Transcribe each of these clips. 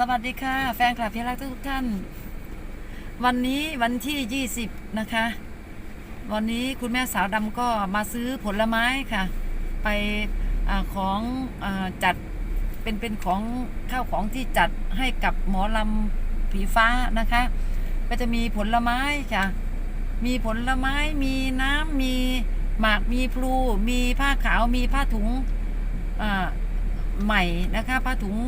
สวัสดีค่ะ แฟนคลับที่รักทุกท่าน วันนี้วันที่ 20 นะคะ วันนี้คุณแม่สาวดำก็มาซื้อผลไม้ค่ะ ไปอของอจัดเป็นเป็นของข้าวของที่จัดให้กับหมอลำผีฟ้านะคะ ก็จะมีผลไม้ค่ะ มีผลไม้มีน้ำมีหมากมีพลู มีผ้าขาวมีผ้าถุงใหม่นะคะผ้าถุง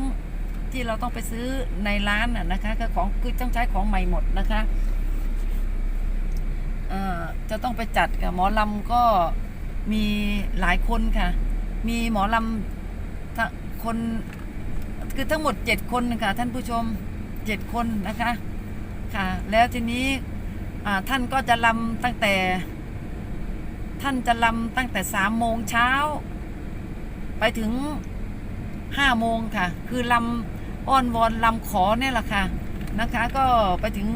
ที่เราต้องไปซื้อในร้านน่ะนะคะก็ของคือต้องใช้ของใหม่หมดนะคะเอ่อจะต้องไปจัดกับหมอลำก็มีหลายคนค่ะ มีหมอลำทั้งคนคือทั้งหมดเจ็ดคนค่ะท่านผู้ชมเจ็ดคนนะคะค่ะ แล้วทีนี้อ่าท่านก็จะลำตั้งแต่ ท่านจะลำตั้งแต่สามโมงเช้า ไปถึงห้าโมงค่ะ คือลำ อ้อนวอนลำขอเนี่ยแหละค่ะนะคะ ก็ไปถึง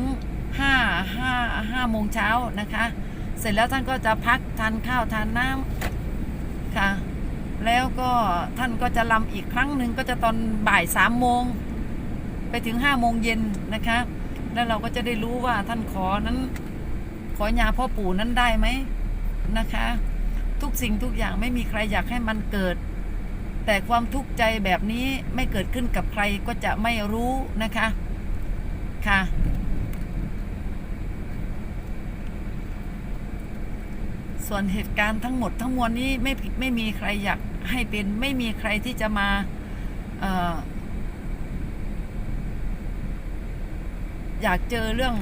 ห้าห้าห้าโมงเช้านะคะ เสร็จแล้วท่านก็จะพักทานข้าวทานน้ำค่ะ แล้วก็ท่านก็จะลำอีกครั้งหนึ่งก็จะตอนบ่ายสามโมงไปถึงห้าโมงเย็นนะคะ แล้วเราก็จะได้รู้ว่าท่านขอนั้น ขอยาพ่อปู่นั้นได้ไหมนะคะ ทุกสิ่งทุกอย่างไม่มีใครอยากให้มันเกิด แต่ความทุกข์ใจแบบนี้ไม่เกิดขึ้นกับใครก็จะไม่รู้นะคะ ค่ะ ส่วนเหตุการณ์ทั้งหมดทั้งมวลนี้ไม่ผิดไม่มีใครอยากให้เป็นไม่มีใครที่จะมาอออยากเจอเรื่อง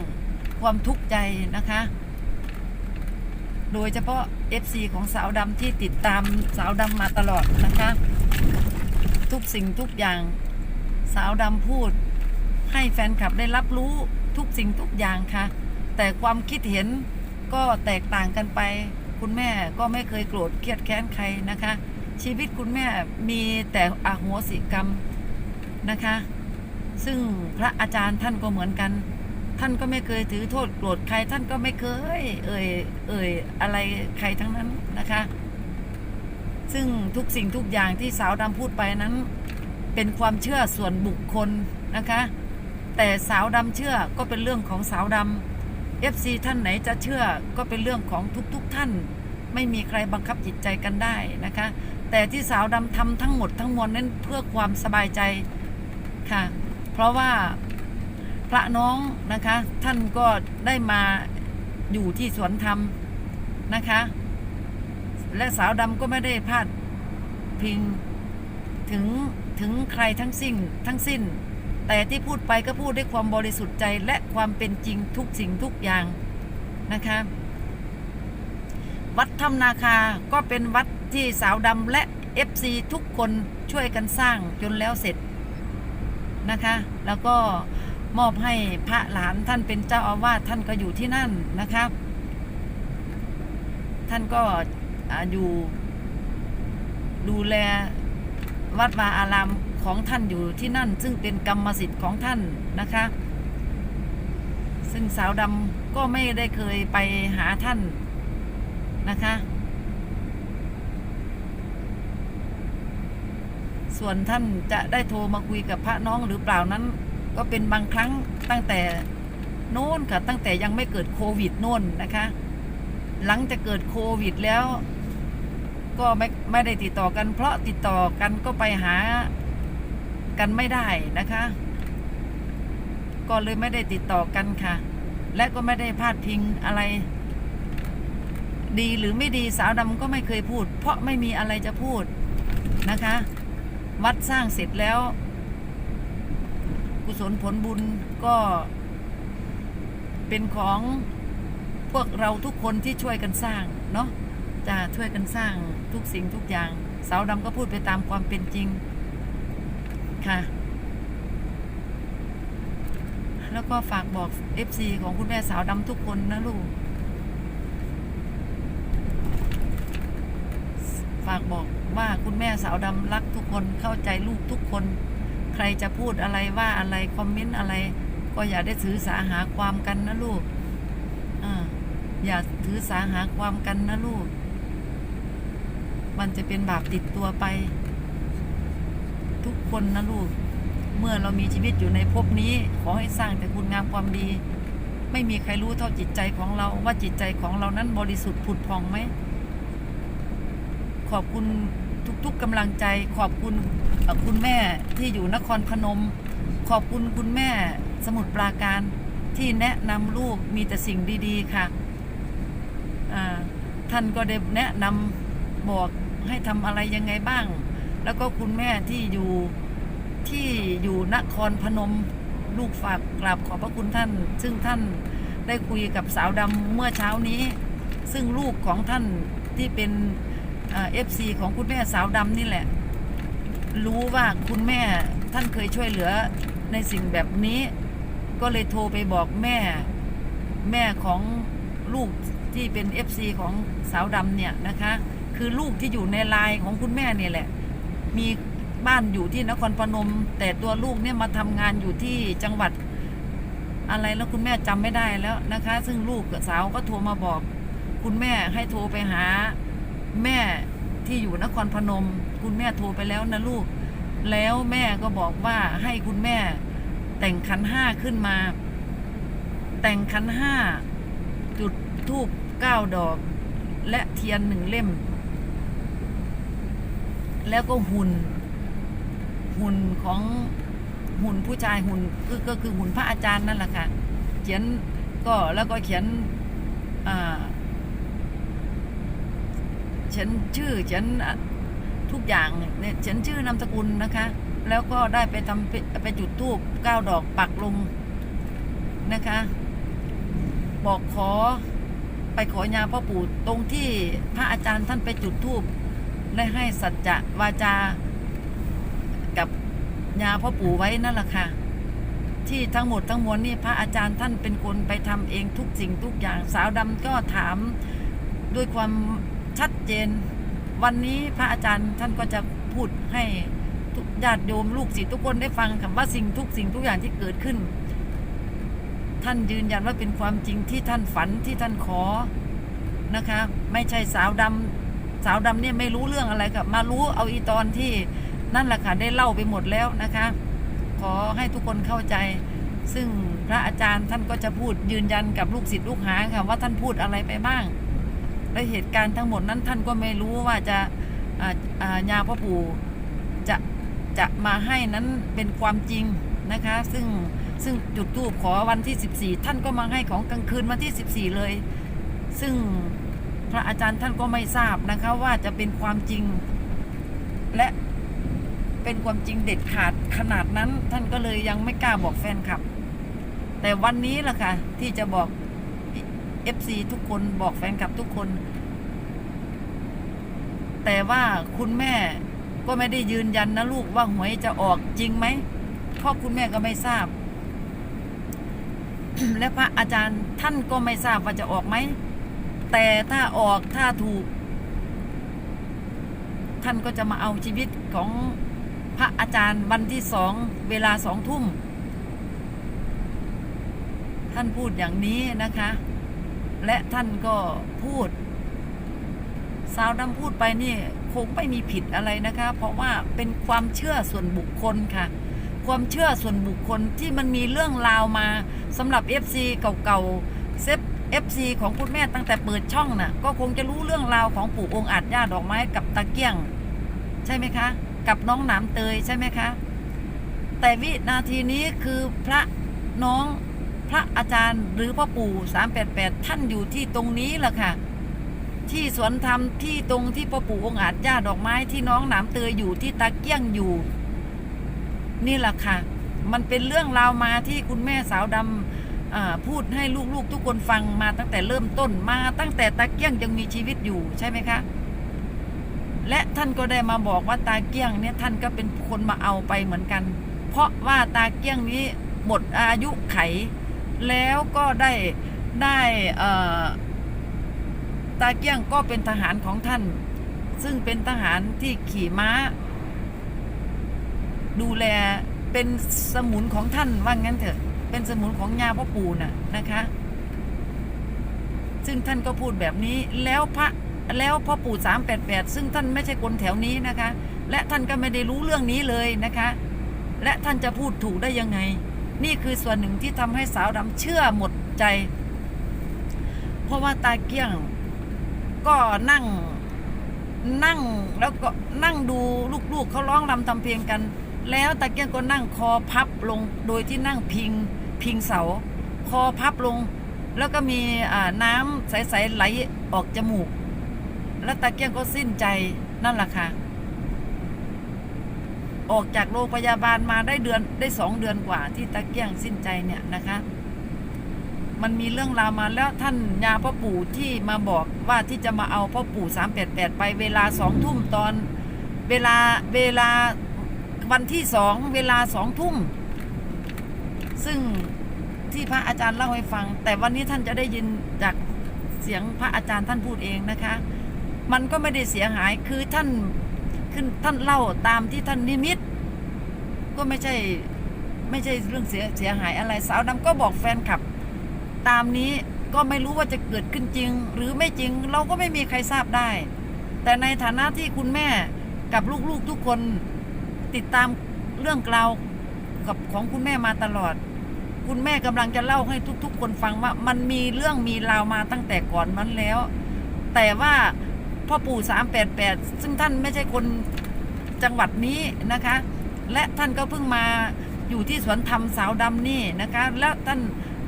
ความทุกข์ใจนะคะ โดยเฉพาะ FC ของสาวดำที่ติดตามสาวดำมาตลอดนะคะ ทุกสิ่งทุกอย่าง สาวดำพูด ให้แฟนคลับได้รับรู้ทุกสิ่งทุกอย่างค่ะ แต่ความคิดเห็นก็แตกต่างกันไป คุณแม่ก็ไม่เคยโกรธเครียดแค้นใครนะคะ ชีวิตคุณแม่มีแต่อาโหสิกรรมนะคะ ซึ่งพระอาจารย์ท่านก็เหมือนกัน ท่านก็ไม่เคยถือโทษโกรธใคร ท่านก็ไม่เคย เอ่ยเอ่ยอะไรใครทั้งนั้นนะคะ ซึ่งทุกสิ่งทุกอย่างที่สาวดำพูดไปนั้น เป็นความเชื่อส่วนบุคคลนะคะ แต่สาวดำเชื่อก็เป็นเรื่องของสาวดำ FC ท่านไหนจะเชื่อก็เป็นเรื่องของทุกๆทท่าน ไม่มีใครบังคับจิตใจกันได้นะคะ แต่ที่สาวดำทำทั้งหมดทั้งมวลนั้นเพื่อความสบายใจค่ะ เพราะว่าพระน้องนะคะ ท่านก็ได้มาอยู่ที่สวนธรรมนะคะ และสาวดำก็ไม่ได้พลาดพิงถึงถึงใครทั้งสิ้นทั้งสิ้น แต่ที่พูดไปก็พูดด้วยความบริสุทธิ์ใจและความเป็นจริงทุกสิ่งทุกอย่างนะคะวัดถ้ำนาคาก็เป็นวัดที่สาวดำและ FC ทุกคนช่วยกันสร้างจนแล้วเสร็จนะคะ แล้วก็มอบให้พระหลานท่านเป็นเจ้าอาวาสท่านก็อยู่ที่นั่นนะครับท่านก็ อยู่ดูแลวัดวาอารามของท่านอยู่ที่นั่น ซึ่งเป็นกรรมสิทธิ์ของท่านนะคะ ซึ่งสาวดำก็ไม่ได้เคยไปหาท่านนะคะ ส่วนท่านจะได้โทรมาคุยกับพระน้องหรือเปล่านั้น ก็เป็นบางครั้งตั้งแต่โน้นค่ะ ตั้งแต่ยังไม่เกิดโควิดโน่นนะคะ หลังจากเกิดโควิดแล้ว ก็ไม่ไม่ได้ติดต่อกัน เพราะติดต่อกันก็ไปหากันไม่ได้นะคะ ก็เลยไม่ได้ติดต่อกันค่ะ และก็ไม่ได้พาดพิงอะไร ดีหรือไม่ดีสาวดำก็ไม่เคยพูด เพราะไม่มีอะไรจะพูดนะคะ วัดสร้างเสร็จแล้ว กุศลผลบุญก็เป็นของพวกเราทุกคนที่ช่วยกันสร้างเนาะ จะช่วยกันสร้างทุกสิ่งทุกอย่าง สาวดำก็พูดไปตามความเป็นจริงค่ะ แล้วก็ฝากบอก FC ของคุณแม่สาวดำทุกคนนะลูก ฝากบอกว่าคุณแม่สาวดำรักทุกคนเข้าใจลูกทุกคน ใครจะพูดอะไรว่าอะไรคอมเมนต์อะไร ก็อย่าได้ถือสาหาความกันนะลูก อ่าอย่าถือสาหาความกันนะลูก มันจะเป็นบาปติดตัวไป ทุกคนนะลูก เมื่อเรามีชีวิตอยู่ในภพนี้ ขอให้สร้างแต่คุณงามความดี ไม่มีใครรู้เท่าจิตใจของเราว่าจิตใจของเรานั้นบริสุทธิ์ผุดพองไหม ขอบคุณทุกๆกำลังใจ ขอบคุณคุณแม่ที่อยู่นครพนม ขอบคุณคุณแม่สมุทรปราการที่แนะนำลูกมีแต่สิ่งดี ๆ ค่ะ ท่านก็ได้แนะนำบอก ให้ทำอะไรยังไงบ้าง แล้วก็คุณแม่ที่อยู่ที่อยู่นครพนมลูกฝากกราบขอบพระคุณท่าน ซึ่งท่านได้คุยกับสาวดำเมื่อเช้านี้ ซึ่งลูกของท่านที่เป็นเอฟซีของคุณแม่สาวดำนี่แหละ รู้ว่าคุณแม่ท่านเคยช่วยเหลือในสิ่งแบบนี้ ก็เลยโทรไปบอกแม่ แม่ของลูกที่เป็น FC ของสาวดำเนี่ยนะคะ คือลูกที่อยู่ในไลน์ของคุณแม่เนี่ยแหละ มีบ้านอยู่ที่นครพนม แต่ตัวลูกเนี่ยมาทำงานอยู่ที่จังหวัดอะไรแล้วคุณแม่จำไม่ได้แล้วนะคะ ซึ่งลูกสาวก็โทรมาบอก คุณแม่ให้โทรไปหา แม่ที่อยู่นครพนม คุณแม่โทรไปแล้วนะลูก แล้วแม่ก็บอกว่าให้คุณแม่ แต่งขันห้าขึ้นมา แต่งขันห้าจุดทูบเก้าดอก และเทียนหนึ่งเล่ม แล้วก็หุ่น หุ่นของหุ่นผู้ชายหุ่นก็ก็คือหุ่นพระอาจารย์นั่นแหละค่ะ เขียนก็แล้วก็เขียนเขียนชื่อเขียนทุกอย่างเนี่ยเขียนชื่อนามสกุลนะคะ แล้วก็ได้ไปทำไปไปจุดทูบเก้าดอกปักลงนะคะ บอกขอไปขอยาพ่อปู่ตรงที่พระอาจารย์ท่านไปจุดทูบ ได้ให้สัจจะวาจา กับยาพ่อปู่ไว้นั่นแหละค่ะ ที่ทั้งหมดทั้งมวลนี่พระอาจารย์ท่านเป็นคนไปทำเองทุกสิ่งทุกอย่างสาวดำก็ถามด้วยความชัดเจน วันนี้พระอาจารย์ท่านก็จะพูดให้ทุกญาติโยมลูกศิษย์ทุกคนได้ฟังคำว่าสิ่งทุกสิ่งทุกอย่างที่เกิดขึ้น ท่านยืนยันว่าเป็นความจริงที่ท่านฝันที่ท่านขอนะคะ ไม่ใช่สาวดำ สาวดำเนี่ยไม่รู้เรื่องอะไรกับมารู้เอาอีตอนที่นั่นแหละค่ะได้เล่าไปหมดแล้วนะคะ ขอให้ทุกคนเข้าใจ ซึ่งพระอาจารย์ท่านก็จะพูดยืนยันกับลูกศิษย์ลูกหาค่ะว่าท่านพูดอะไรไปบ้าง และเหตุการณ์ทั้งหมดนั้นท่านก็ไม่รู้ว่าจะอาอายาพ่อปู่จะจะมาให้นั้นเป็นความจริงนะคะ ซึ่งซึ่งจุดทูบขอวันที่ 14 ท่านก็มาให้ของกลางคืนวันที่ 14 เลย ซึ่ง พระอาจารย์ท่านก็ไม่ทราบนะคะว่าจะเป็นความจริง และเป็นความจริงเด็ดขาดขนาดนั้น ท่านก็เลยยังไม่กล้าบอกแฟนคลับ แต่วันนี้ล่ะค่ะ ที่จะบอก FC ทุกคนบอกแฟนคลับทุกคน แต่ว่าคุณแม่ก็ไม่ได้ยืนยันนะลูกว่าหวยจะออกจริงไหมเพราะคุณแม่ก็ไม่ทราบ และพระอาจารย์ท่านก็ไม่ทราบว่าจะออกไหม แต่ถ้าออกถ้าถูก ท่านก็จะมาเอาชีวิตของพระอาจารย์วันที่สองเวลาสองทุ่ม ท่านพูดอย่างนี้นะคะ และท่านก็พูด สาวดำพูดไปนี่คงไม่มีผิดอะไรนะคะ เพราะว่าเป็นความเชื่อส่วนบุคคลค่ะ ความเชื่อส่วนบุคคลที่มันมีเรื่องราวมาสำหรับ FC เก่าๆเซฟ FC ของคุณแม่ตั้งแต่เปิดช่องน่ะ ก็คงจะรู้เรื่องราวของปู่องค์อาจย่าดอกไม้กับตะเกียง ใช่ไหมคะ กับน้องหนามเตยใช่ไหมคะ แต่วินาทีนี้คือพระน้องพระอาจารย์หรือพ่อปู่ 388 ท่านอยู่ที่ตรงนี้แหละค่ะ ที่สวนธรรมที่ตรงที่พ่อปู่องค์อาจย่าดอกไม้ที่น้องหนามเตยอยู่ที่ตะเกียงอยู่ นี่แหละค่ะ มันเป็นเรื่องราวมาที่คุณแม่สาวดำอ่า พูดให้ลูกๆทุกคนฟังมาตั้งแต่เริ่มต้นมาตั้งแต่ตาเกี้ยงยังมีชีวิตอยู่ใช่ไหมคะ และท่านก็ได้มาบอกว่าตาเกี้ยงเนี่ยท่านก็เป็นคนมาเอาไปเหมือนกัน เพราะว่าตาเกี้ยงนี้หมดอายุไข แล้วก็ได้ได้ตาเกี้ยงก็เป็นทหารของท่าน ซึ่งเป็นทหารที่ขี่ม้า ดูแลเป็นสมุนของท่านว่างั้นเถอะ เป็นสมุนของยาพ่อปู่น่ะนะคะ ซึ่งท่านก็พูดแบบนี้แล้วพระแล้วพ่อปู่สามแปดแปดซึ่งท่านไม่ใช่คนแถวนี้นะคะ และท่านก็ไม่ได้รู้เรื่องนี้เลยนะคะ และท่านจะพูดถูกได้ยังไง นี่คือส่วนหนึ่งที่ทำให้สาวดำเชื่อหมดใจ เพราะว่าตาเกี้ยงก็นั่งนั่งแล้วก็นั่งดูลูกๆเขาร้องรำทำเพลงกัน แล้วตาเกี้ยงก็นั่งคอพับลงโดยที่นั่งพิง พิงเสา คอพับลง แล้วก็มีน้ำใสๆไหลออกจมูก แล้วตาเกี้ยงก็สิ้นใจนั่นแหละค่ะ ออกจากโรงพยาบาลมาได้เดือนได้สองเดือนกว่าที่ตาเกี้ยงสิ้นใจเนี่ยนะคะมันมีเรื่องราวมาแล้วท่านยาพ่อปู่ที่มาบอกว่าที่จะมาเอาพ่อปู่สามแปดแปดไปเวลาสองทุ่มตอน เวลาเวลาวันที่สองเวลาสองทุ่ม ซึ่งที่พระอาจารย์เล่าให้ฟัง แต่วันนี้ท่านจะได้ยินจากเสียงพระอาจารย์ท่านพูดเองนะคะ มันก็ไม่ได้เสียหายคือท่านขึ้นท่านเล่าตามที่ท่านนิมิต ก็ไม่ใช่ไม่ใช่เรื่องเสียเสียหายอะไรสาวดำก็บอกแฟนคลับ ตามนี้ก็ไม่รู้ว่าจะเกิดขึ้นจริง หรือไม่จริงเราก็ไม่มีใครทราบได้ แต่ในฐานะที่คุณแม่กับลูกๆทุกคนติดตามเรื่องราวกับของคุณแม่มาตลอด คุณแม่กำลังจะเล่าให้ทุก ๆ คนฟังว่ามันมีเรื่องมีราวมาตั้งแต่ก่อนนั้นแล้ว แต่ว่าพ่อปู่สามแปดแปดซึ่งท่านไม่ใช่คนจังหวัดนี้นะคะ และท่านก็เพิ่งมาอยู่ที่สวนธรรมสาวดำนี่นะคะ แล้วท่าน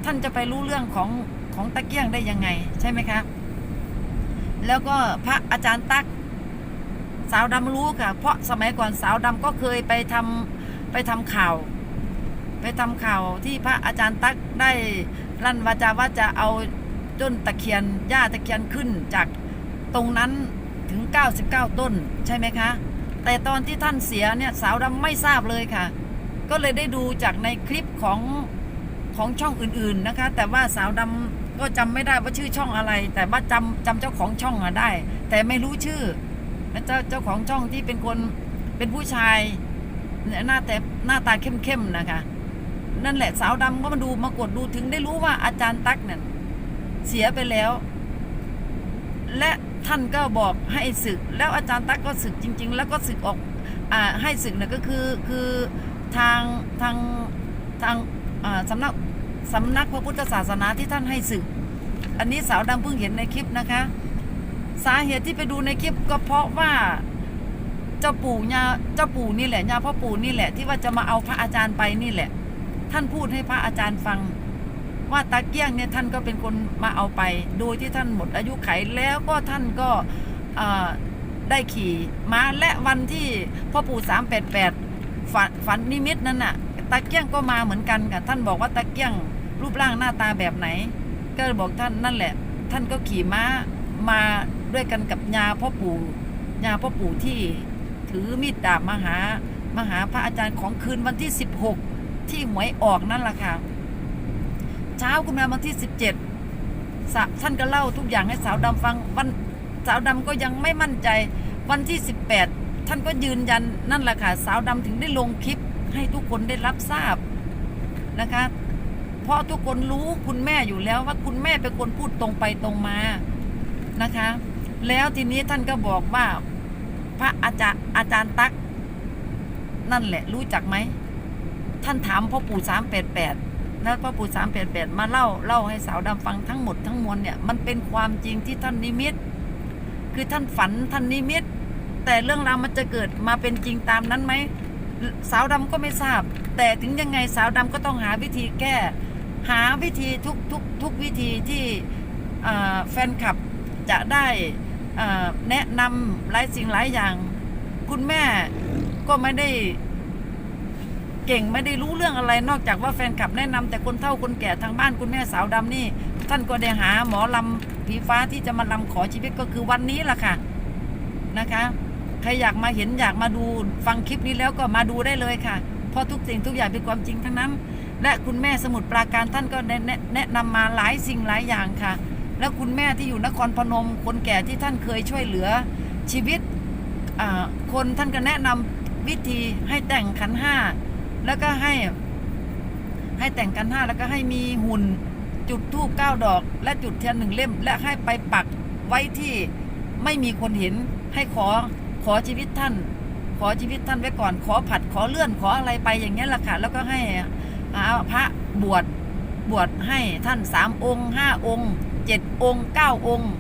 ท่านจะไปรู้เรื่องของของตะเกียงได้ยังไงใช่ไหมคะแล้วก็พระอาจารย์ตักสาวดำรู้ค่ะ เพราะสมัยก่อนสาวดำก็เคยไปทำไปทำข่าว ไปทำข่าวที่พระอาจารย์ตักได้ลั่นวาจาว่าจะเอาต้นตะเคียนหญ้าตะเคียนขึ้นจากตรงนั้นถึง 99 ต้นใช่ไหมคะ แต่ตอนที่ท่านเสียเนี่ยสาวดำไม่ทราบเลยค่ะ ก็เลยได้ดูจากในคลิปของของช่องอื่นๆนะคะ แต่ว่าสาวดำก็จำไม่ได้ว่าชื่อช่องอะไร แต่ว่าจำจำเจ้าของช่องอะได้ แต่ไม่รู้ชื่อเจ้าเจ้าของช่องที่เป็นคนเป็นผู้ชายหน้าแต่หน้าตาเข้มๆนะคะ นั่นแหละสาวดำก็มาดูมากดดูถึงได้รู้ว่าอาจารย์ตั๊กเนี่ยเสียไปแล้ว และท่านก็บอกให้ศึก แล้วอาจารย์ตั๊กก็ศึกจริง ๆ แล้วก็ศึกออกอให้ศึกเนี่ยก็คือคือทางทางทางสำนักสำนักพระพุทธศาสนาที่ท่านให้ศึก อันนี้สาวดำเพิ่งเห็นในคลิปนะคะ สาเหตุที่ไปดูในคลิปก็เพราะว่าเจ้าปู่ญาเจ้าปู่นี่แหละญาพ่อปู่นี่แหละที่ว่าจะมาเอาพระอาจารย์ไปนี่แหละ ท่านพูดให้พระอาจารย์ฟัง ว่าตาเกี้ยงเนี่ยท่านก็เป็นคนมาเอาไป โดยที่ท่านหมดอายุไขแล้วก็ท่านก็ได้ขี่ม้าและวันที่พ่อปู่สามแปดแปดฝันฝันนิมิตนั้นน่ะตาเกี้ยงก็มาเหมือนกันค่ะท่านบอกว่าตาเกี้ยงรูปร่างหน้าตาแบบไหน ก็บอกท่านนั่นแหละ ท่านก็ขี่ม้ามาด้วยกันกับยาพ่อปู่ยาพ่อปู่ที่ถือมีดดาบมาหามาหาพระอาจารย์ของคืนวันที่16 ที่หวยออกนั่นแหละค่ะ เช้าคุณแม่วันที่17สะท่านก็เล่าทุกอย่างให้สาวดำฟังวันสาวดำก็ยังไม่มั่นใจ วันที่18ท่านก็ยืนยันนั่นแหละค่ะ สาวดำถึงได้ลงคลิปให้ทุกคนได้รับทราบนะคะ เพราะทุกคนรู้คุณแม่อยู่แล้วว่าคุณแม่เป็นคนพูดตรงไปตรงมานะคะ แล้วทีนี้ท่านก็บอกว่า พระอาจารย์อาจารย์ตัก นั่นแหละรู้จักไหม ท่านถามพ่อปู่สามแปดแปดแล้วพ่อปู่สามแปดแปดมาเล่าเล่าให้สาวดำฟังทั้งหมดทั้งมวลเนี่ยมันเป็นความจริงที่ท่านนิมิต คือท่านฝันท่านนิมิต แต่เรื่องราวมันจะเกิดมาเป็นจริงตามนั้นไหมสาวดำก็ไม่ทราบ แต่ถึงยังไงสาวดำก็ต้องหาวิธีแก้ หาวิธีทุกทุกทุกวิธีที่แฟนคลับจะได้แนะนำหลายสิ่งหลายอย่าง คุณแม่ก็ไม่ได้ เก่งไม่ได้รู้เรื่องอะไรนอกจากว่าแฟนคลับแนะนำแต่คนเฒ่าคนแก่ทางบ้านคุณแม่สาวดำนี่ ท่านก็ได้หาหมอลำผีฟ้าที่จะมาลำขอชีวิตก็คือวันนี้ล่ะค่ะนะคะใครอยากมาเห็นอยากมาดูฟังคลิปนี้แล้วก็มาดูได้เลยค่ะ เพราะทุกสิ่งทุกอย่างเป็นความจริงทั้งนั้น และคุณแม่สมุทรปราการท่านก็แนะนะแนะนำมาหลายสิ่งหลายอย่างค่ะ แล้วคุณแม่ที่อยู่นครพนม คนแก่ที่ท่านเคยช่วยเหลือชีวิตคนท่านก็แนะนำวิธีให้แต่งขันห้า แล้วก็ให้ ให้แต่งกันห้าแล้วก็ให้มีหุ่นจุดธูปเก้าดอก และจุดเทียนหนึ่งเล่ม และให้ไปปักไว้ที่ไม่มีคนเห็น ให้ขอขอชีวิตท่าน ขอชีวิตท่านไว้ก่อน ขอผัดขอเลื่อนขออะไรไปอย่างเงี้ยแหละค่ะแล้วก็ให้พระบวชบวชให้ท่านสามองค์ห้าองค์เจ็ดองค์เก้าองค์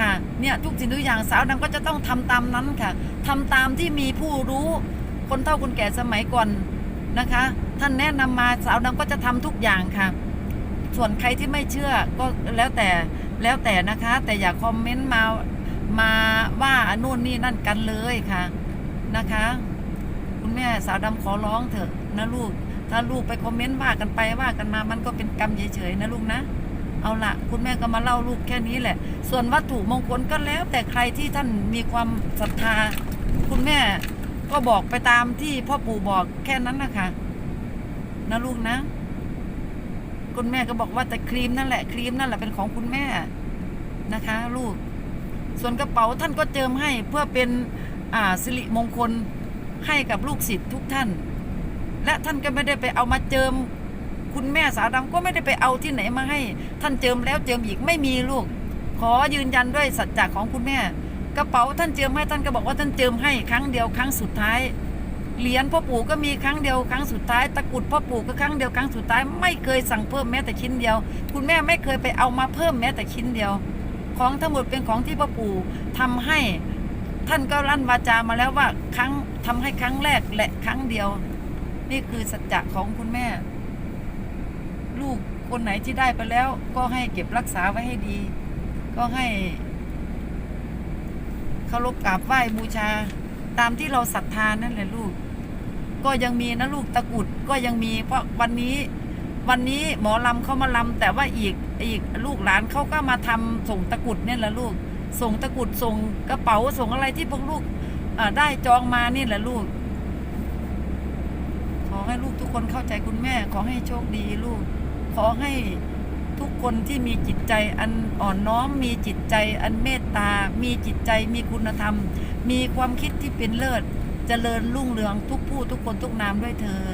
ค่ะเนี่ยทุกสิ่งทุกอย่างสาวดำก็จะต้องทำตามนั้นค่ะทำตามที่มีผู้รู้คนเฒ่าคนแก่สมัยก่อน นะคะ ท่านแนะนำมาสาวดำก็จะทำทุกอย่างค่ะ ส่วนใครที่ไม่เชื่อก็แล้วแต่แล้วแต่นะคะ แต่อย่าคอมเมนต์มามาว่านู่นนี่นั่นกันเลยค่ะนะคะ คุณแม่สาวดำขอร้องเถอะนะลูก ถ้าลูกไปคอมเมนต์ว่ากันไปว่ากันมามันก็เป็นกรรมเฉยๆนะลูกนะเอาละคุณแม่ก็มาเล่าลูกแค่นี้แหละ ส่วนวัตถุมงคลก็แล้วแต่ใครที่ท่านมีความศรัทธาคุณแม่ ก็บอกไปตามที่พ่อปู่บอกแค่นั้นนะคะนะลูกนะ คุณแม่ก็บอกว่าแต่ครีมนั่นแหละครีมนั่นแหละเป็นของคุณแม่นะคะ ลูก ส่วนกระเป๋าท่านก็เจิมให้เพื่อเป็นอ่าสิริมงคลให้กับลูกศิษย์ทุกท่าน และท่านก็ไม่ได้ไปเอามาเจิม คุณแม่สาวดำก็ไม่ได้ไปเอาที่ไหนมาให้ ท่านเจิมแล้วเจิมอีกไม่มีลูก ขอยืนยันด้วยสัจจะของคุณแม่ กระเป๋าท่านเจิมให้ท่านก็บอกว่าท่านเจิมให้ครั้งเดียวครั้งสุดท้ายเหรียญพ่อปู่ก็มีครั้งเดียวครั้งสุดท้ายตะกุดพ่อปู่ก็ครั้งเดียวครั้งสุดท้ายไม่เคยสั่งเพิ่มแม้แต่ชิ้นเดียว คุณแม่ไม่เคยไปเอามาเพิ่มแม้แต่ชิ้นเดียว ของทั้งหมดเป็นของที่พ่อปู่ทำให้ท่านก็ลั่นวาจามาแล้วว่าครั้งทำให้ครั้งแรกและครั้งเดียว นี่คือสัจจะของคุณแม่ ลูกคนไหนที่ได้ไปแล้ว ก็ให้เก็บรักษาไว้ให้ดี ก็ให้ เคารพกราบไหว้บูชา ตามที่เราศรัทธานั่นแหละลูก ก็ยังมีนะลูกตะกุดก็ยังมี เพราะวันนี้วันนี้หมอลำเขามาลำแต่ว่าอีกอีกลูกหลานเขาก็มาทำส่งตะกุดเนี่ยแหละลูก ส่งตะกุดส่งกระเป๋าส่งอะไรที่พวกลูกได้จองมานี่แหละลูก ขอให้ลูกทุกคนเข้าใจคุณแม่ ขอให้โชคดีลูก ขอให้ ทุกคนที่มีจิตใจอันอ่อนน้อม มีจิตใจอันเมตตา มีจิตใจมีคุณธรรม มีความคิดที่เป็นเลิศเจริญรุ่งเรืองทุกผู้ทุกคนทุกนามด้วยเธอ